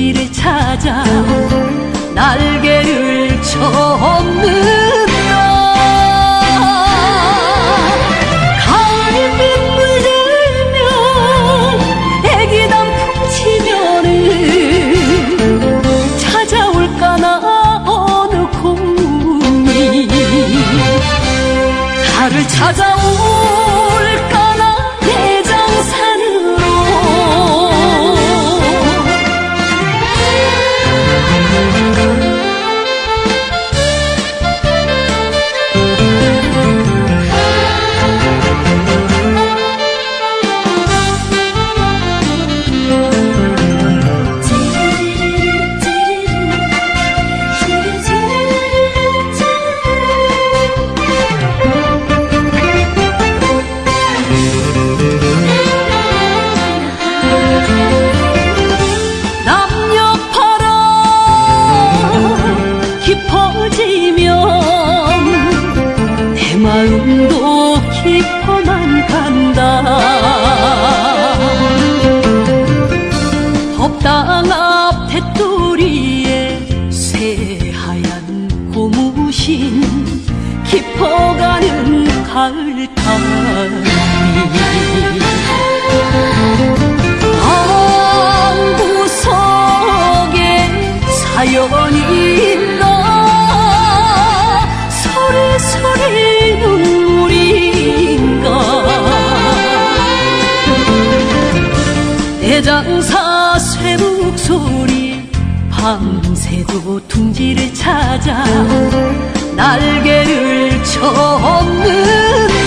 기를 찾아 날개를 쳐. 하얀 고무신 깊어가는 가을 밤이. 방구석에 아, 사연이 있나? 소리소리 눈물인가? 대장사 쇠목소리 밤 새도 둥지를 찾아 날개를 접는